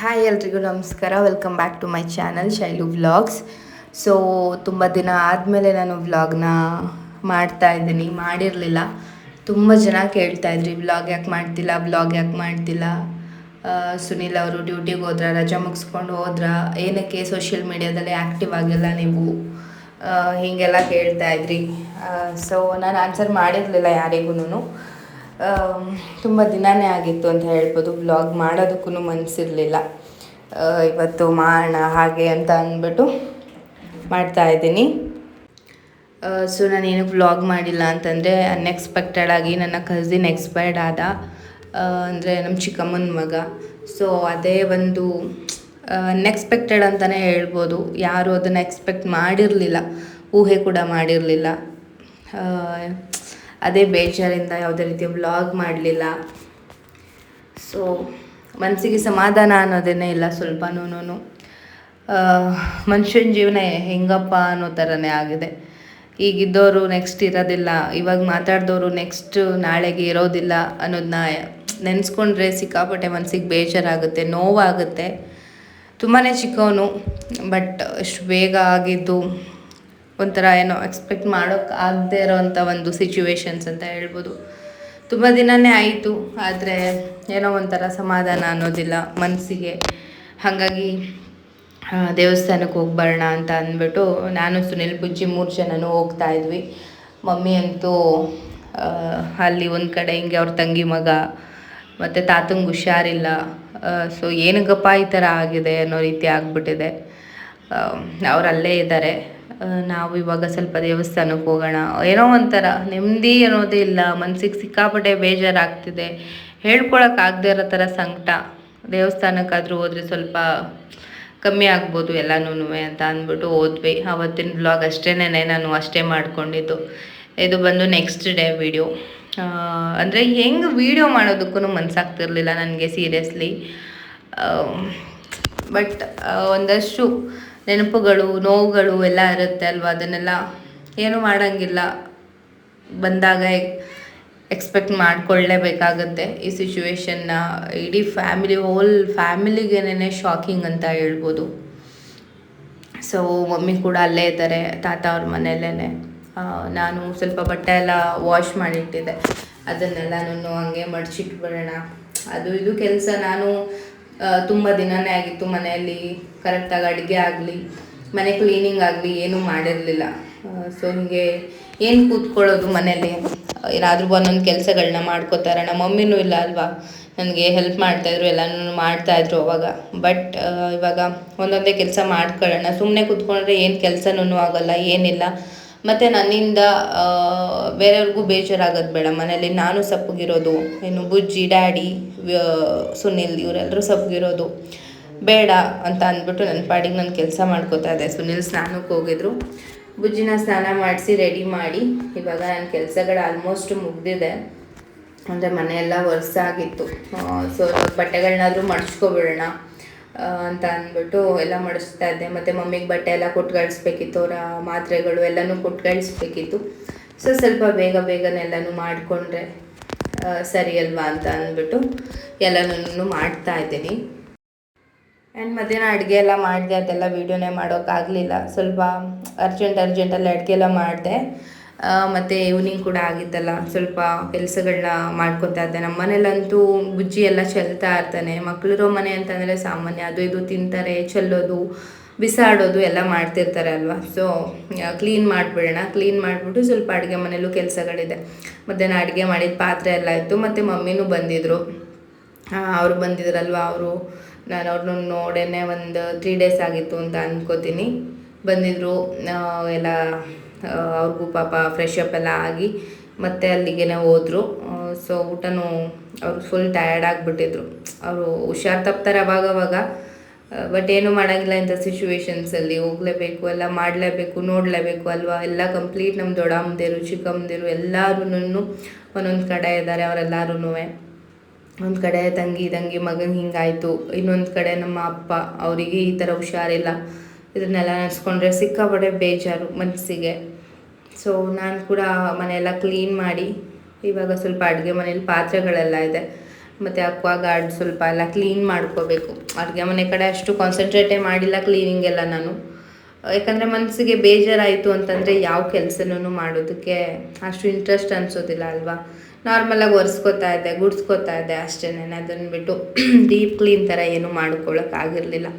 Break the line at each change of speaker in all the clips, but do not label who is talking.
Hi ಎಲ್ರಿಗೂ ನಮಸ್ಕಾರ. Welcome back to my channel Shailu vlogs so ತುಂಬ ದಿನ ಆದಮೇಲೆ ನಾನು ವ್ಲಾಗ್ನ ಮಾಡ್ತಾ ಇದ್ದೀನಿ. ಮಾಡಿರಲಿಲ್ಲ. ತುಂಬ ಜನ ಕೇಳ್ತಾ ಇದ್ರಿ ವ್ಲಾಗ್ ಯಾಕೆ ಮಾಡ್ತಿಲ್ಲ? ವ್ಲಾಗ್ ಯಾಕೆ ಮಾಡ್ತಿಲ್ಲ? ಸುನಿಲ್ ಅವರು ಡ್ಯೂಟಿಗೆ ಹೋದ್ರ? ರಜಾ ಮುಗಿಸ್ಕೊಂಡು ಹೋದ್ರ? ಏನಕ್ಕೆ ಸೋಷಿಯಲ್ ಮೀಡ್ಯಾದಲ್ಲಿ ಆ್ಯಕ್ಟಿವ್ ಆಗಿಲ್ಲ ನೀವು? ಹೀಗೆಲ್ಲ ಕೇಳ್ತಾ ಇದ್ರಿ. ಸೊ ನಾನು ಆನ್ಸರ್ ಮಾಡಿರಲಿಲ್ಲ ಯಾರಿಗೂ ತುಂಬ ದಿನನೇ ಆಗಿತ್ತು ಅಂತ ಹೇಳ್ಬೋದು. ಬ್ಲಾಗ್ ಮಾಡೋದಕ್ಕೂ ಮನಸ್ಸಿರಲಿಲ್ಲ ಇವತ್ತು ಮಾಡೋಣ ಹಾಗೆ ಅಂತ ಅಂದ್ಬಿಟ್ಟು ಮಾಡ್ತಾ ಇದ್ದೀನಿ. ಸೊ ನಾನೇನು ವ್ಲಾಗ್ ಮಾಡಿಲ್ಲ ಅಂತಂದರೆ ಅನ್ಎಕ್ಸ್ಪೆಕ್ಟೆಡ್ ಆಗಿ ನನ್ನ ಕಸಿನ್ ಎಕ್ಸ್ಪೈರ್ಡ್ ಆದ ಅಂದರೆ ನಮ್ಮ ಚಿಕ್ಕಮ್ಮನ ಮಗ. ಸೊ ಅದೇ ಒಂದು ಅನ್ಎಕ್ಸ್ಪೆಕ್ಟೆಡ್ ಅಂತಲೇ ಹೇಳ್ಬೋದು. ಯಾರು ಅದನ್ನು ಎಕ್ಸ್ಪೆಕ್ಟ್ ಮಾಡಿರಲಿಲ್ಲ. ಊಹೆ ಕೂಡ ಮಾಡಿರಲಿಲ್ಲ. ಅದೇ ಬೇಜಾರಿಂದ ಯಾವುದೇ ರೀತಿಯ ವ್ಲಾಗ್ ಮಾಡಲಿಲ್ಲ. ಸೊ ಮನಸ್ಸಿಗೆ ಸಮಾಧಾನ ಅನ್ನೋದೇನೇ ಇಲ್ಲ, ಸ್ವಲ್ಪನೂ ಮನುಷ್ಯನ ಜೀವನ ಹೆಂಗಪ್ಪ ಅನ್ನೋ ಥರನೇ ಆಗಿದೆ. ಈಗಿದ್ದವರು ನೆಕ್ಸ್ಟ್ ಇರೋದಿಲ್ಲ, ಇವಾಗ ಮಾತಾಡಿದವರು ನೆಕ್ಸ್ಟ್ ನಾಳೆಗೆ ಇರೋದಿಲ್ಲ ಅನ್ನೋದನ್ನ ನೆನೆಸ್ಕೊಂಡ್ರೆ ಸಿಕ್ಕಾಪಟ್ಟೆ ಮನಸ್ಸಿಗೆ ಬೇಜಾರಾಗುತ್ತೆ, ನೋವಾಗುತ್ತೆ. ತುಂಬಾ ಚಿಕ್ಕವನು ಬಟ್ ಅಷ್ಟು ಬೇಗ ಆಗಿದ್ದು ಒಂಥರ ಏನೋ ಎಕ್ಸ್ಪೆಕ್ಟ್ ಮಾಡೋಕೆ ಆಗದೆ ಇರೋವಂಥ ಒಂದು ಸಿಚುವೇಶನ್ಸ್ ಅಂತ ಹೇಳ್ಬೋದು. ತುಂಬ ದಿನನೇ ಆಯಿತು, ಆದರೆ ಏನೋ ಒಂಥರ ಸಮಾಧಾನ ಅನ್ನೋದಿಲ್ಲ ಮನಸ್ಸಿಗೆ ಹಾಗಾಗಿ ದೇವಸ್ಥಾನಕ್ಕೆ ಹೋಗಿ ಬರೋಣ ಅಂತ ಅಂದ್ಬಿಟ್ಟು ನಾನು, ಸುನಿಲ್, ಬುಜ್ಜಿ ಮೂರು ಜನನೂ ಹೋಗ್ತಾ ಇದ್ವಿ. ಮಮ್ಮಿ ಅಂತೂ ಅಲ್ಲಿ ಒಂದು ಕಡೆ ಹಿಂಗೆ ಅವ್ರ ತಂಗಿ ಮಗ, ಮತ್ತು ತಾತಂಗೆ ಹುಷಾರಿಲ್ಲ. ಸೊ ಏನಕ್ಕಪ್ಪ ಈ ಥರ ಆಗಿದೆ ಅನ್ನೋ ರೀತಿ ಆಗಿಬಿಟ್ಟಿದೆ. ಅವರಲ್ಲೇ ಇದ್ದಾರೆ. ನಾವು ಇವಾಗ ಸ್ವಲ್ಪ ದೇವಸ್ಥಾನಕ್ಕೆ ಹೋಗೋಣ. ಏನೋ ಒಂಥರ ನೆಮ್ಮದಿ ಅನ್ನೋದೇ ಇಲ್ಲ. ಮನ್ಸಿಗೆ ಸಿಕ್ಕಾಪಟ್ಟೆ ಬೇಜಾರಾಗ್ತಿದೆ. ಹೇಳ್ಕೊಳಕ್ಕಾಗದೇ ಇರೋ ಥರ ಸಂಕಟ. ದೇವಸ್ಥಾನಕ್ಕಾದರೂ ಹೋದರೆ ಸ್ವಲ್ಪ ಕಮ್ಮಿ ಆಗ್ಬೋದು ಎಲ್ಲನೂ ಅಂತ ಅಂದ್ಬಿಟ್ಟು ಹೋದ್ವಿ. ಆವತ್ತಿನ ಬ್ಲಾಗ್ ಅಷ್ಟೇನೆ ನಾನು ಅಷ್ಟೇ ಮಾಡ್ಕೊಂಡಿದ್ದು. ಇದು ಬಂದು ನೆಕ್ಸ್ಟ್ ಡೇ ವಿಡಿಯೋ ಅಂದರೆ ಹೆಂಗೆ ವೀಡಿಯೋ ಮಾಡೋದಕ್ಕೂ ಮನಸ್ಸಾಗ್ತಿರ್ಲಿಲ್ಲ ನನಗೆ ಸೀರಿಯಸ್ಲಿ ಬಟ್ ಒಂದಷ್ಟು ನೆನಪುಗಳು, ನೋವುಗಳು ಎಲ್ಲ ಇರುತ್ತೆ ಅಲ್ವಾ? ಅದನ್ನೆಲ್ಲ ಏನೂ ಮಾಡೋಂಗಿಲ್ಲ. ಬಂದಾಗ ಎಕ್ಸ್ಪೆಕ್ಟ್ ಮಾಡ್ಕೊಳ್ಳೇಬೇಕಾಗತ್ತೆ ಈ ಸಿಚುವೇಶನ್ನ ಇಡೀ ಫ್ಯಾಮಿಲಿ, ಹೋಲ್ ಫ್ಯಾಮಿಲಿಗೇನೆ ಶಾಕಿಂಗ್ ಅಂತ ಹೇಳ್ಬೋದು. ಸೊ, ಮಮ್ಮಿ ಕೂಡ ಅಲ್ಲೇ ಇದ್ದಾರೆ, ತಾತ ಅವ್ರ ಮನೆಯಲ್ಲೇ ನಾನು ಸ್ವಲ್ಪ ಬಟ್ಟೆ ಎಲ್ಲ ವಾಶ್ ಮಾಡಿಟ್ಟಿದ್ದೆ. ಅದನ್ನೆಲ್ಲ ನಾನು ಹಂಗೆ ಮಡಚಿಟ್ಬಿಡೋಣ. ಅದು ಇದು ಕೆಲಸ. ನಾನು ತುಂಬ ದಿನನೇ ಆಗಿತ್ತು ಮನೆಯಲ್ಲಿ. ಕರೆಕ್ಟಾಗಿ ಅಡುಗೆ ಆಗಲಿ, ಮನೆ ಕ್ಲೀನಿಂಗ್ ಆಗಲಿ ಏನೂ ಮಾಡಿರಲಿಲ್ಲ. ಸೊ ಹೀಗೆ ಏನು ಕೂತ್ಕೊಳ್ಳೋದು ಮನೆಯಲ್ಲಿ? ಏನಾದರೂ ಒಂದೊಂದು ಕೆಲಸಗಳನ್ನ ಮಾಡ್ಕೋತಾರೆ. ನಮ್ಮ ಮಮ್ಮಿನೂ ಇಲ್ಲ ಅಲ್ವಾ? ನನಗೆ ಹೆಲ್ಪ್ ಮಾಡ್ತಾಯಿದ್ರು ಎಲ್ಲನೂ ಮಾಡ್ತಾಯಿದ್ರು ಅವಾಗ. ಬಟ್ ಇವಾಗ ಒಂದೊಂದೇ ಕೆಲಸ ಮಾಡ್ಕೊಳ್ಳೋಣ. ಸುಮ್ಮನೆ ಕೂತ್ಕೊಂಡ್ರೆ ಏನು ಕೆಲಸನೂ ಆಗಲ್ಲ, ಏನಿಲ್ಲ. ಮತ್ತು ನನ್ನಿಂದ ಬೇರೆಯವ್ರಿಗೂ ಬೇಜಾರಾಗೋದು ಬೇಡ. ಮನೇಲಿ ನಾನು ಸಪ್ಪಗಿರೋದು ಏನು ಬುಜ್ಜಿ ಡ್ಯಾಡಿ ಸುನಿಲ್ ಇವರೆಲ್ಲರೂ ಸಪ್ಪಗಿರೋದು ಬೇಡ ಅಂತ ಅಂದ್ಬಿಟ್ಟು ನನ್ನ ಪಾಡಿಗೆ ನಾನು ಕೆಲಸ ಮಾಡ್ಕೋತಾ ಇದ್ದೆ. ಸುನಿಲ್ ಸ್ನಾನಕ್ಕೆ ಹೋಗಿದ್ರು. ಬುಜ್ಜಿನ ಸ್ನಾನ ಮಾಡಿಸಿ ರೆಡಿ ಮಾಡಿ. ಇವಾಗ ನನ್ನ ಕೆಲಸಗಳು ಆಲ್ಮೋಸ್ಟ್ ಮುಗ್ದಿದೆ. ಅಂದರೆ ಮನೆಯೆಲ್ಲ ಆಗಿತ್ತು ಸೊ ಬಟ್ಟೆಗಳನ್ನಾದರೂ ಮಡ್ಚ್ಕೊಬಿಡೋಣ. ಆ, ಅಂತ ಅಂದ್ಬಿಟ್ಟು ಎಲ್ಲ ಮಾಡಿಸ್ತಾ ಇದ್ದೆ. ಮತ್ತು ಮಮ್ಮಿಗೆ ಬಟ್ಟೆ ಎಲ್ಲ ಕೊಟ್ಟು ಕಳಿಸ್ಬೇಕಿತ್ತು ಅವರ ಮಾತ್ರೆಗಳು ಎಲ್ಲನೂ ಕೊಟ್ಟು ಕಳಿಸ್ಬೇಕಿತ್ತು ಸೊ ಸ್ವಲ್ಪ ಬೇಗ ಬೇಗನೆ ಎಲ್ಲನೂ ಮಾಡಿಕೊಂಡ್ರೆ ಸರಿ ಅಲ್ವಾ ಅಂತ ಅಂದ್ಬಿಟ್ಟು ಎಲ್ಲನೂ ಮಾಡ್ತಾ ಇದ್ದೀನಿ. ಆ್ಯಂಡ್ ಮಧ್ಯಾಹ್ನ ಅಡುಗೆ ಎಲ್ಲ ಮಾಡಿದೆ. ಅದೆಲ್ಲ ವೀಡಿಯೋನೇ ಮಾಡೋಕ್ಕಾಗಲಿಲ್ಲ. ಸ್ವಲ್ಪ ಅರ್ಜೆಂಟ್ ಅರ್ಜೆಂಟಲ್ಲಿ ಅಡುಗೆ ಎಲ್ಲ ಮಾಡಿದೆ. ಮತ್ತು ಈವ್ನಿಂಗ್ ಕೂಡ ಆಗಿತ್ತಲ್ಲ, ಸ್ವಲ್ಪ ಕೆಲಸಗಳನ್ನ ಮಾಡ್ಕೊತಾ ಇದ್ದೆ. ನಮ್ಮ ಮನೇಲಂತೂ ಬುಜ್ಜಿ ಎಲ್ಲ ಚೆಲ್ತಾ ಇರ್ತಾನೆ. ಮಕ್ಕಳಿರೋ ಮನೆ ಅಂತಂದರೆ ಸಾಮಾನ್ಯ ಅದು ಇದು ತಿಂತಾರೆ, ಚೆಲ್ಲೋದು, ಬಿಸಾಡೋದು ಎಲ್ಲ ಮಾಡ್ತಿರ್ತಾರೆ ಅಲ್ವಾ? ಸೊ ಕ್ಲೀನ್ ಮಾಡಿಬಿಡೋಣ ಕ್ಲೀನ್ ಮಾಡಿಬಿಟ್ಟು ಸ್ವಲ್ಪ ಅಡುಗೆ ಮನೇಲೂ ಕೆಲಸಗಳಿದೆ. ಮಧ್ಯಾಹ್ನ ಅಡುಗೆ ಮಾಡಿದ ಪಾತ್ರೆ ಎಲ್ಲ ಇತ್ತು, ಮತ್ತು ಮಮ್ಮಿನೂ ಬಂದಿದ್ದರು ಅವ್ರು ಬಂದಿದ್ರಲ್ವ, ಅವರು, ನಾನು ಅವ್ರನ್ನ ನೋಡೇ ಒಂದು ತ್ರೀ ಡೇಸ್ ಆಗಿತ್ತು ಅಂತ ಅಂದ್ಕೋತೀನಿ ಬಂದಿದ್ದರು ಎಲ್ಲ ಅವ್ರಿಗೂ ಪಾಪ ಫ್ರೆಶ್ ಅಪ್ ಎಲ್ಲ ಆಗಿ ಮತ್ತೆ ಅಲ್ಲಿಗೆ ಹೋದರು. ಸೊ ಊಟನೂ ಅವ್ರು ಫುಲ್ ಟಯರ್ಡ್ ಆಗಿಬಿಟ್ಟಿದ್ರು. ಅವರು ಹುಷಾರು ತಪ್ತಾರೆ ಅವಾಗ ಅವಾಗ. ಬಟ್ ಏನು ಮಾಡೋಂಗಿಲ್ಲ ಇಂಥ ಸಿಚುವೇಶನ್ಸಲ್ಲಿ ಹೋಗಲೇಬೇಕು, ಎಲ್ಲ ಮಾಡಲೇಬೇಕು, ನೋಡಲೇಬೇಕು ಅಲ್ವಾ? ಎಲ್ಲ ಕಂಪ್ಲೀಟ್ ನಮ್ಮ ದೊಡ್ಡಮ್ಮದಿರು, ಚಿಕ್ಕಮ್ಮದಿರು ಎಲ್ಲರೂ ಒಂದೊಂದು ಕಡೆ ಇದ್ದಾರೆ ಅವರೆಲ್ಲರೂ ಒಂದು ಕಡೆ ತಂಗಿ ತಂಗಿ, ಮಗನ ಹಿಂಗಾಯಿತು. ಇನ್ನೊಂದು ಕಡೆ ನಮ್ಮ ಅಪ್ಪ, ಅವರಿಗೆ ಈ ಥರ ಹುಷಾರಿಲ್ಲ. ಇದನ್ನೆಲ್ಲ ನೆನೆಸ್ಕೊಂಡ್ರೆ ಸಿಕ್ಕಾಪಟ್ಟೆ ಬೇಜಾರು ಮನಸ್ಸಿಗೆ. ಸೊ ನಾನು ಕೂಡ ಮನೆಯೆಲ್ಲ ಕ್ಲೀನ್ ಮಾಡಿ, ಇವಾಗ ಸ್ವಲ್ಪ ಅಡುಗೆ ಮನೇಲಿ ಪಾತ್ರೆಗಳೆಲ್ಲ ಇದೆ. ಮತ್ತು ಅಕ್ವಾ ಗಾರ್ಡ್ ಸ್ವಲ್ಪ ಎಲ್ಲ ಕ್ಲೀನ್ ಮಾಡ್ಕೋಬೇಕು. ಅಡುಗೆ ಮನೆ ಕಡೆ ಅಷ್ಟು ಕಾನ್ಸಂಟ್ರೇಟೇ ಮಾಡಿಲ್ಲ ಕ್ಲೀನಿಂಗ್ ಎಲ್ಲ ನಾನು. ಯಾಕಂದರೆ ಮನಸ್ಸಿಗೆ ಬೇಜಾರಾಯಿತು ಅಂತಂದರೆ ಯಾವ ಕೆಲಸನೂ ಮಾಡೋದಕ್ಕೆ ಅಷ್ಟು ಇಂಟ್ರೆಸ್ಟ್ ಅನಿಸೋದಿಲ್ಲ ಅಲ್ವಾ? ನಾರ್ಮಲಾಗಿ ಒರೆಸ್ಕೋತಾ ಇದ್ದೆ, ಗುಡ್ಸ್ಕೊತಾ ಇದ್ದೆ ಅಷ್ಟೇ ಅದನ್ನು ಬಿಟ್ಟು ಡೀಪ್ ಕ್ಲೀನ್ ಥರ ಏನೂ ಮಾಡ್ಕೊಳ್ಳೋಕ್ಕಾಗಿರಲಿಲ್ಲ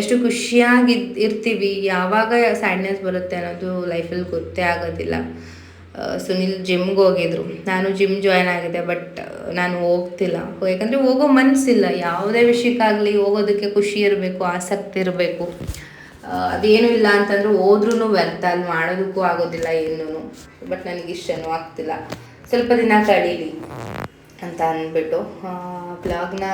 ಎಷ್ಟು ಖುಷಿಯಾಗಿ ಇರ್ತೀವಿ. ಯಾವಾಗ ಸ್ಯಾಡ್ನೆಸ್ ಬರುತ್ತೆ ಅನ್ನೋದು ಲೈಫಲ್ಲಿ ಗೊತ್ತೇ ಆಗೋದಿಲ್ಲ. ಸುನಿಲ್ ಜಿಮ್ಗೆ ಹೋಗಿದ್ರು. ನಾನು ಜಿಮ್ ಜಾಯ್ನ್ ಆಗಿದೆ ಬಟ್ ನಾನು ಹೋಗ್ತಿಲ್ಲ. ಯಾಕಂದರೆ ಹೋಗೋ ಮನಸ್ಸಿಲ್ಲ ಯಾವುದೇ ವಿಷಯಕ್ಕಾಗಲಿ ಹೋಗೋದಕ್ಕೆ ಖುಷಿ ಇರಬೇಕು, ಆಸಕ್ತಿ ಇರಬೇಕು. ಅದೇನೂ ಇಲ್ಲ ಅಂತಂದ್ರೆ ಹೋದ್ರೂ ವ್ಯರ್ಥ. ಅಲ್ಲಿ ಮಾಡೋದಕ್ಕೂ ಆಗೋದಿಲ್ಲ ಏನೂ ಬಟ್ ನನಗೆ ಇಷ್ಟನೂ ಆಗ್ತಿಲ್ಲ. ಸ್ವಲ್ಪ ದಿನ ಕಳೀಲಿ ಅಂತ ಅಂದ್ಬಿಟ್ಟು ಬ್ಲಾಗ್ನ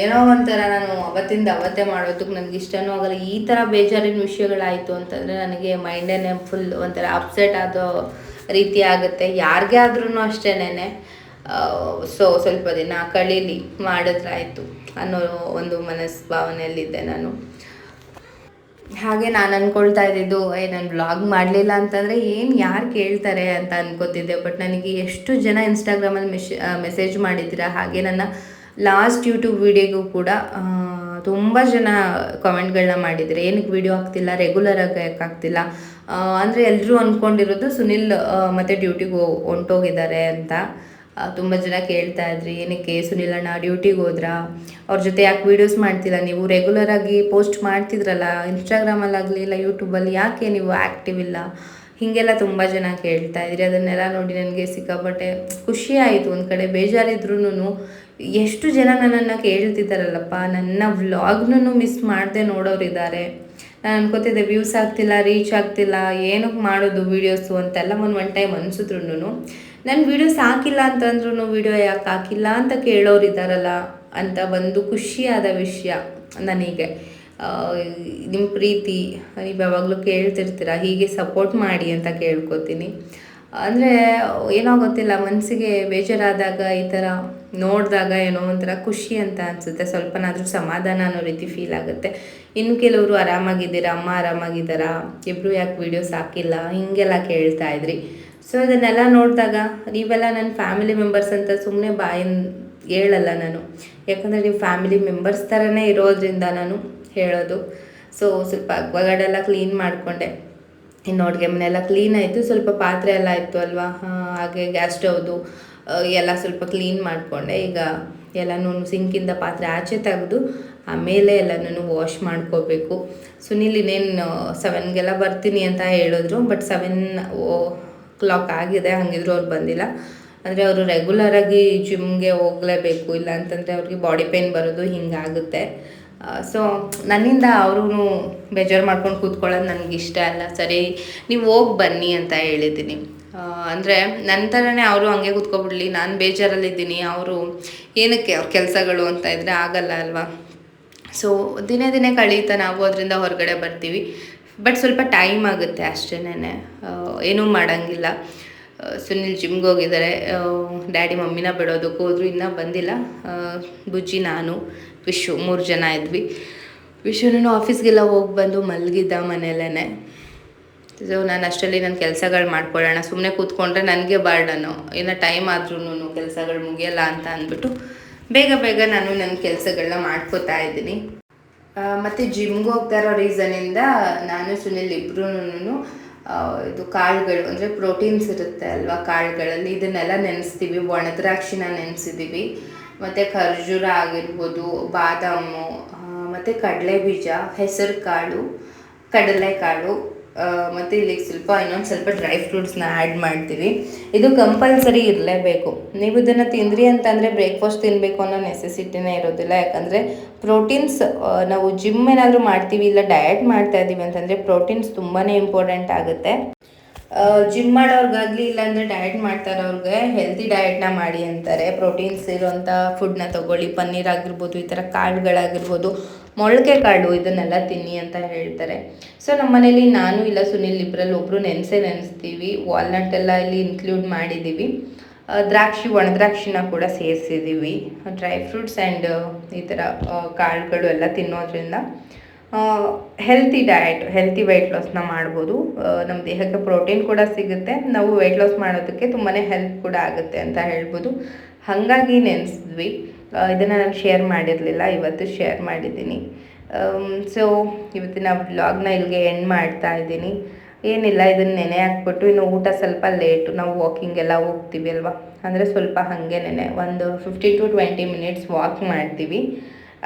ಏನೋ ಒಂಥರ ನಾನು ಅವತ್ತಿಂದ ಅವತ್ತೇ ಮಾಡೋದಕ್ಕೆ ನನಗೆ ಇಷ್ಟನೂ ಆಗಲ್ಲ. ಈ ಥರ ಬೇಜಾರಿನ ವಿಷಯಗಳಾಯಿತು ಅಂತಂದರೆ ನನಗೆ ಮೈಂಡೇನೆ ಫುಲ್ ಒಂಥರ ಅಪ್ಸೆಟ್ ಆದೋ ರೀತಿ ಆಗುತ್ತೆ. ಯಾರಿಗೆ ಆದ್ರೂ ಅಷ್ಟೇನೆ ಸೊ ಸ್ವಲ್ಪ ದಿನ ಕಳೀಲಿ, ಮಾಡಿದ್ರಾಯ್ತು ಅನ್ನೋ ಒಂದು ಮನಸ್ಸು ಭಾವನೆಯಲ್ಲಿದ್ದೆ ನಾನು. ಹಾಗೆ ನಾನು ಅನ್ಕೊಳ್ತಾ ಇದ್ದಿದ್ದು, ಏ, ನಾನು ಬ್ಲಾಗ್ ಮಾಡಲಿಲ್ಲ ಅಂತಂದರೆ ಏನು ಯಾರು ಕೇಳ್ತಾರೆ ಅಂತ ಅನ್ಕೋತಿದ್ದೆ. ಬಟ್ ನನಗೆ ಎಷ್ಟು ಜನ ಇನ್ಸ್ಟಾಗ್ರಾಮಲ್ಲಿ ಮೆಶ್ ಮೆಸೇಜ್ ಮಾಡಿದ್ದೀರಾ, ಹಾಗೆ ನನ್ನ ಲಾಸ್ಟ್ ಯೂಟ್ಯೂಬ್ ವಿಡಿಯೋಗೂ ಕೂಡ ತುಂಬ ಜನ ಕಾಮೆಂಟ್ಗಳನ್ನ ಮಾಡಿದ್ದಾರೆ ಏನಕ್ಕೆ ವಿಡಿಯೋ ಆಗ್ತಿಲ್ಲ ರೆಗ್ಯುಲರ್ ಆಗಿ ಆಗ್ತಿಲ್ಲ ಅಂದರೆ ಎಲ್ಲರೂ ಅಂದ್ಕೊಂಡಿರೋದು ಸುನಿಲ್ ಮತ್ತೆ ಡ್ಯೂಟಿಗೆ ಹೊಂಟೋಗಿದ್ದಾರೆ ಅಂತ. ತುಂಬ ಜನ ಕೇಳ್ತಾ ಇದ್ರಿ, ಏನಕ್ಕೆ ಸುನಿಲ್ ಅಣ್ಣ ಡ್ಯೂಟಿಗೆ ಹೋದ್ರಾ? ಅವ್ರ ಜೊತೆ ಯಾಕೆ ವೀಡಿಯೋಸ್ ಮಾಡ್ತಿಲ್ಲ ನೀವು? ರೆಗ್ಯುಲರ್ ಆಗಿ ಪೋಸ್ಟ್ ಮಾಡ್ತಿದ್ರಲ್ಲ ಇನ್ಸ್ಟಾಗ್ರಾಮಲ್ಲಾಗಲಿ ಇಲ್ಲ ಯೂಟ್ಯೂಬಲ್ಲಿ ಯಾಕೆ ನೀವು ಆ್ಯಕ್ಟಿವ್ ಇಲ್ಲ? ಹೀಗೆಲ್ಲ ತುಂಬ ಜನ ಕೇಳ್ತಾ ಇದ್ರಿ. ಅದನ್ನೆಲ್ಲ ನೋಡಿ ನನಗೆ ಸಿಕ್ಕಾಪಟ್ಟೆ ಖುಷಿ ಆಯಿತು. ಒಂದು ಕಡೆ ಬೇಜಾರಿದ್ರೂ ಎಷ್ಟು ಜನ ನನ್ನನ್ನು ಕೇಳ್ತಿದ್ದಾರಲ್ಲಪ್ಪ. ನನ್ನ ವ್ಲಾಗ್ನೂ ಮಿಸ್ ಮಾಡದೆ ನೋಡೋರಿದ್ದಾರೆ. ನಾನು ಅನ್ಕೋತಿದ್ದೆ ವ್ಯೂಸ್ ಆಗ್ತಿಲ್ಲ ರೀಚ್ ಆಗ್ತಿಲ್ಲ ಏನಕ್ಕೆ ಮಾಡೋದು ವೀಡಿಯೋಸು ಅಂತೆಲ್ಲ ಒಂದು ಒನ್ ಟೈಮ್ ಅನಿಸಿದ್ರು ನನ್ನ ವೀಡಿಯೋಸ್ ಹಾಕಿಲ್ಲ ಅಂತಂದ್ರೂ ವೀಡಿಯೋ ಯಾಕೆ ಹಾಕಿಲ್ಲ ಅಂತ ಕೇಳೋರು ಇದ್ದಾರಲ್ಲ ಅಂತ ಒಂದು ಖುಷಿಯಾದ ವಿಷಯ ನನಗೆ. ನಿಮ್ಮ ಪ್ರೀತಿ ನೀವು ಯಾವಾಗಲೂ ಕೇಳ್ತಿರ್ತೀರ, ಹೀಗೆ ಸಪೋರ್ಟ್ ಮಾಡಿ ಅಂತ ಕೇಳ್ಕೊತೀನಿ. ಅಂದರೆ ಏನೋ ಗೊತ್ತಿಲ್ಲ ಮನಸ್ಸಿಗೆ ಬೇಜಾರಾದಾಗ ಈ ಥರ ನೋಡಿದಾಗ ಏನೋ ಒಂಥರ ಖುಷಿ ಅಂತ ಅನಿಸುತ್ತೆ. ಸ್ವಲ್ಪನಾದರೂ ಸಮಾಧಾನ ಅನ್ನೋ ರೀತಿ ಫೀಲ್ ಆಗುತ್ತೆ. ಇನ್ನು ಕೆಲವರು ಆರಾಮಾಗಿದ್ದೀರಾ? ಅಮ್ಮ ಆರಾಮಾಗಿದ್ದಾರಾ? ಇಬ್ಬರು ಯಾಕೆ ವೀಡಿಯೋಸ್ ಹಾಕಿಲ್ಲ ಹೀಗೆಲ್ಲ ಕೇಳ್ತಾ ಇದ್ರಿ. ಸೊ ಇದನ್ನೆಲ್ಲ ನೋಡಿದಾಗ ನೀವೆಲ್ಲ ನನ್ನ ಫ್ಯಾಮಿಲಿ ಮೆಂಬರ್ಸ್ ಅಂತ ಸುಮ್ಮನೆ ಬಾಯಿ ಹೇಳಲ್ಲ ನಾನು. ಯಾಕಂದರೆ ನೀವು ಫ್ಯಾಮಿಲಿ ಮೆಂಬರ್ಸ್ ಥರನೇ ಇರೋದ್ರಿಂದ ನಾನು ಹೇಳೋದು. ಸೊ ಸ್ವಲ್ಪ ಅಕ್ವಾಗಾರ್ಡೆಲ್ಲ ಕ್ಲೀನ್ ಮಾಡಿಕೊಂಡೆ. ಇನ್ನು ಅಡುಗೆ ಮನೆಯೆಲ್ಲ ಕ್ಲೀನ್ ಆಯಿತು. ಸ್ವಲ್ಪ ಪಾತ್ರೆ ಎಲ್ಲ ಇತ್ತು ಅಲ್ವಾ? ಹಾಗೆ ಗ್ಯಾಸ್ ಸ್ಟೌದು ಎಲ್ಲ ಸ್ವಲ್ಪ ಕ್ಲೀನ್ ಮಾಡಿಕೊಂಡೆ. ಈಗ ಎಲ್ಲನೂ ಸಿಂಕಿಂದ ಪಾತ್ರೆ ಆಚೆ ತೆಗೆದು ಆಮೇಲೆ ಎಲ್ಲನೂ ವಾಶ್ ಮಾಡ್ಕೋಬೇಕು. ಸುನಿಲ್ ಇನ್ನೇನು ಸೆವೆನ್ಗೆಲ್ಲ ಬರ್ತೀನಿ ಅಂತ ಹೇಳಿದ್ರು ಬಟ್ ಸೆವೆನ್ ಓ ಕ್ಲಾಕ್ ಆಗಿದೆ, ಹಂಗಿದ್ರು ಅವ್ರು ಬಂದಿಲ್ಲ. ಅಂದರೆ ಅವರು ರೆಗ್ಯುಲರಾಗಿ ಜಿಮ್ಗೆ ಹೋಗಲೇಬೇಕು, ಇಲ್ಲ ಅಂತಂದರೆ ಅವ್ರಿಗೆ ಬಾಡಿ ಪೇನ್ ಬರೋದು ಹಿಂಗಾಗುತ್ತೆ. ಸೊ ನನ್ನಿಂದ ಅವ್ರೂ ಬೇಜಾರು ಮಾಡ್ಕೊಂಡು ಕೂತ್ಕೊಳ್ಳೋದು ನನಗೆ ಇಷ್ಟ ಅಲ್ಲ. ಸರಿ, ನೀವು ಹೋಗಿ ಬನ್ನಿ ಅಂತ ಹೇಳಿದ್ದೀನಿ. ಅಂದರೆ ನನ್ನ ಥರನೇ ಅವರು ಹಂಗೆ ಕೂತ್ಕೊಬಿಡ್ಲಿ, ನಾನು ಬೇಜಾರಲ್ಲಿದ್ದೀನಿ, ಅವರು ಏನಕ್ಕೆ ಅವ್ರ ಕೆಲಸಗಳು ಅಂತ ಇದ್ದರೆ ಆಗಲ್ಲ ಅಲ್ವಾ? ಸೊ ದಿನೇ ದಿನೇ ಕಳೀತಾ ನಾವು ಅದರಿಂದ ಹೊರಗಡೆ ಬರ್ತೀವಿ. ಬಟ್ ಸ್ವಲ್ಪ ಟೈಮ್ ಆಗುತ್ತೆ ಅಷ್ಟೇನೆ ಏನೂ ಮಾಡೋಂಗಿಲ್ಲ. ಸುನಿಲ್ ಜಿಮ್ಗೆ ಹೋಗಿದ್ದಾರೆ ಡ್ಯಾಡಿ ಮಮ್ಮಿನ ಬಿಡೋದಕ್ಕೆ ಹೋದ್ರು, ಇನ್ನೂ ಬಂದಿಲ್ಲ. ಬುಜ್ಜಿ, ನಾನು ವಿಶು ಮೂರು ಜನ ಇದ್ವಿ. ವಿಶುನೂ ಆಫೀಸ್ಗೆಲ್ಲ ಹೋಗಿ ಬಂದು ಮಲಗಿದ್ದ ಮನೆಯಲ್ಲೇ ಸೊ ನಾನು ಅಷ್ಟರಲ್ಲಿ ನನ್ನ ಕೆಲಸಗಳು ಮಾಡ್ಕೊಳ್ಳೋಣ. ಸುಮ್ಮನೆ ಕೂತ್ಕೊಂಡ್ರೆ ನನಗೆ ಬಾರ್ಡನು ಇನ್ನು ಟೈಮ್ ಆದ್ರೂ ಕೆಲಸಗಳು ಮುಗಿಯಲ್ಲ ಅಂತ ಅಂದ್ಬಿಟ್ಟು ಬೇಗ ಬೇಗ ನಾನು ನನ್ನ ಕೆಲಸಗಳನ್ನ ಮಾಡ್ಕೋತಾ ಇದ್ದೀನಿ. ಮತ್ತು ಜಿಮ್ಗೆ ಹೋಗ್ತಾ ಇರೋ ರೀಸನಿಂದ ನಾನು, ಸುನಿಲ್ ಇಬ್ಬರೂ ಇದು ಕಾಳುಗಳು ಅಂದರೆ ಪ್ರೋಟೀನ್ಸ್ ಇರುತ್ತೆ ಅಲ್ವಾ ಕಾಳುಗಳಲ್ಲಿ. ಇದನ್ನೆಲ್ಲ ನೆನೆಸ್ತೀವಿ. ಒಣದ್ರಾಕ್ಷಿನ ನೆನೆಸಿದ್ದೀವಿ ಮತ್ತು ಖರ್ಜೂರ ಆಗಿರ್ಬೋದು, ಬಾದಾಮು ಮತ್ತು ಕಡಲೆ ಬೀಜ ಹೆಸರು ಕಾಳು ಕಡಲೆಕಾಳು. ಮತ್ತು ಇಲ್ಲಿಗೆ ಸ್ವಲ್ಪ ಇನ್ನೊಂದು ಸ್ವಲ್ಪ ಡ್ರೈ ಫ್ರೂಟ್ಸ್ನ ಆ್ಯಡ್ ಮಾಡ್ತೀವಿ. ಇದು ಕಂಪಲ್ಸರಿ ಇರಲೇಬೇಕು. ನೀವು ಇದನ್ನು ತಿಂದ್ರಿ ಅಂತಂದರೆ ಬ್ರೇಕ್ಫಾಸ್ಟ್ ತಿನ್ನಬೇಕು ಅನ್ನೋ ನೆಸೆಸಿಟಿನೇ ಇರೋದಿಲ್ಲ. ಯಾಕಂದರೆ ಪ್ರೋಟೀನ್ಸ್ ನಾವು ಜಿಮ್ ಏನಾದರೂ ಮಾಡ್ತೀವಿ ಇಲ್ಲ ಡಯಟ್ ಮಾಡ್ತಾ ಇದ್ದೀವಿ ಅಂತಂದರೆ ಪ್ರೋಟೀನ್ಸ್ ತುಂಬಾ ಇಂಪಾರ್ಟೆಂಟ್ ಆಗುತ್ತೆ. ಜಿಮ್ ಮಾಡೋರ್ಗಾಗಲಿ ಇಲ್ಲಾಂದರೆ ಡಯಟ್ ಮಾಡ್ತಾ ಇರೋರ್ಗೆ ಹೆಲ್ತಿ ಡಯಟ್ನ ಮಾಡಿ ಅಂತಾರೆ. ಪ್ರೋಟೀನ್ಸ್ ಇರೋಂಥ ಫುಡ್ನ ತಗೊಳ್ಳಿ. ಪನ್ನೀರ್ ಆಗಿರ್ಬೋದು, ಈ ಥರ ಕಾಳುಗಳಾಗಿರ್ಬೋದು ಮೊಳಕೆ ಕಾಳು ಇದನ್ನೆಲ್ಲ ತಿನ್ನಿ ಅಂತ ಹೇಳ್ತಾರೆ. ಸೊ ನಮ್ಮ ಮನೇಲಿ ನಾನು ಇಲ್ಲ ಸುನಿಲ್ ಇಬ್ಬರಲ್ಲಿ ಒಬ್ಬರು ನೆನೆಸೇ ನೆನೆಸ್ತೀವಿ. ವಾಲ್ನಟ್ ಎಲ್ಲ ಇಲ್ಲಿ ಇನ್ಕ್ಲೂಡ್ ಮಾಡಿದ್ದೀವಿ. ದ್ರಾಕ್ಷಿ ಒಣ ದ್ರಾಕ್ಷಿನ ಕೂಡ ಸೇರಿಸಿದ್ದೀವಿ. ಡ್ರೈ ಫ್ರೂಟ್ಸ್ ಆ್ಯಂಡ್ ಈ ಥರ ಕಾಳುಗಳು ಎಲ್ಲ ತಿನ್ನೋದ್ರಿಂದ ಹೆಲ್ತಿ ಡಯಟ್ ಹೆಲ್ತಿ ವೆಯ್ಟ್ ಲಾಸ್ನ ಮಾಡ್ಬೋದು. ನಮ್ಮ ದೇಹಕ್ಕೆ ಪ್ರೋಟೀನ್ ಕೂಡ ಸಿಗುತ್ತೆ. ನಾವು ವೆಯ್ಟ್ ಲಾಸ್ ಮಾಡೋದಕ್ಕೆ ತುಂಬಾ ಹೆಲ್ಪ್ ಕೂಡ ಆಗುತ್ತೆ ಅಂತ ಹೇಳ್ಬೋದು. ಹಾಗಾಗಿ ನೆನೆಸಿದ್ವಿ. ಇದನ್ನು ನಾನು ಶೇರ್ ಮಾಡಿರಲಿಲ್ಲ, ಇವತ್ತು ಶೇರ್ ಮಾಡಿದ್ದೀನಿ. ಸೊ ಇವತ್ತಿನ ವ್ಲಾಗ್ನ ಇಲ್ಲಿಗೆ ಎಂಡ್ ಮಾಡ್ತಾ ಇದ್ದೀನಿ. ಏನಿಲ್ಲ, ಇದನ್ನು ನೆನೆ ಹಾಕ್ಬಿಟ್ಟು, ಇನ್ನು ಊಟ ಸ್ವಲ್ಪ ಲೇಟು ನಾವು ವಾಕಿಂಗ್ ಎಲ್ಲ ಹೋಗ್ತೀವಿ ಅಲ್ವಾ? ಅಂದರೆ ಸ್ವಲ್ಪ ಹಾಗೆ ನೆನೆ, ಒಂದು fifty to twenty minutes walk ಮಾಡ್ತೀವಿ.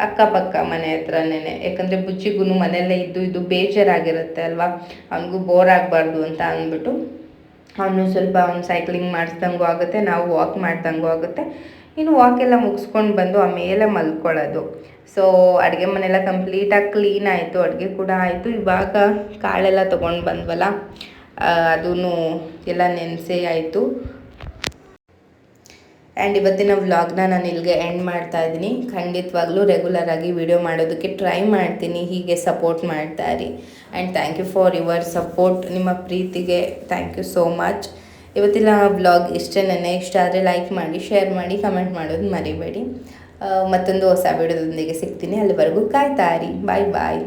ಅಕ್ಕಪಕ್ಕ ಮನೆ ಹತ್ರನೇ ಯಾಕಂದರೆ ಬುಜ್ಜಿಗೂ ಮನೆಯಲ್ಲೇ ಇದ್ದು, ಇದು ಬೇಜಾರಾಗಿರುತ್ತೆ ಅಲ್ವಾ? ಅವನಿಗೂ ಬೋರ್ ಆಗಬಾರ್ದು ಅಂತ ಅಂದ್ಬಿಟ್ಟು, ಅವನು ಸ್ವಲ್ಪ ಅವ್ನು ಸೈಕ್ಲಿಂಗ್ ಮಾಡಿಸ್ದಂಗೂ ಆಗುತ್ತೆ, ನಾವು ವಾಕ್ ಮಾಡ್ದಂಗೂ ಆಗುತ್ತೆ. ಇನ್ನು ವಾಕ್ ಎಲ್ಲ ಮುಗಿಸ್ಕೊಂಡು ಬಂದು ಆಮೇಲೆ ಮಲ್ಕೊಳ್ಳೋದು. ಸೊ ಅಡುಗೆ ಮನೆಯೆಲ್ಲ ಕಂಪ್ಲೀಟಾಗಿ ಕ್ಲೀನ್ ಆಯಿತು, ಅಡುಗೆ ಕೂಡ ಆಯಿತು. ಇವಾಗ ಕಾಳೆಲ್ಲ ತೊಗೊಂಡು ಬಂದ್ವಲ್ಲ ಅದೂ ಎಲ್ಲ ನೆನೆಸೇ ಆಯಿತು. ಆ್ಯಂಡ್ ಇವತ್ತಿನ ವ್ಲಾಗ್ನ ನಾನು ಇಲ್ಲಿಗೆ ಎಂಡ್ ಮಾಡ್ತಾ ಇದ್ದೀನಿ. ಖಂಡಿತವಾಗ್ಲೂ ರೆಗ್ಯುಲರಾಗಿ ವಿಡಿಯೋ ಮಾಡೋದಕ್ಕೆ ಟ್ರೈ ಮಾಡ್ತೀನಿ. ಹೀಗೆ ಸಪೋರ್ಟ್ ಮಾಡ್ತಾ ಇರಿ. And thank you for your support ನಿಮ್ಮ ಪ್ರೀತಿಗೆ ಥ್ಯಾಂಕ್ ಯು ಸೋ ಮಚ್ ಇವತ್ತಿನ ವ್ಲಾಗ್ ಇಷ್ಟೇನೆ ಇಷ್ಟ ಆದರೆ ಲೈಕ್ ಮಾಡಿ ಶೇರ್ ಮಾಡಿ ಕಮೆಂಟ್ ಮಾಡೋದು ಮರಿಬೇಡಿ. ಮತ್ತೊಂದು ಹೊಸ ವಿಡಿಯೋದೊಂದಿಗೆ ಸಿಗ್ತೀನಿ. ಅಲ್ಲಿವರೆಗೂ ಕಾಯ್ತಾ ಇರಿ. ಬಾಯ್ ಬಾಯ್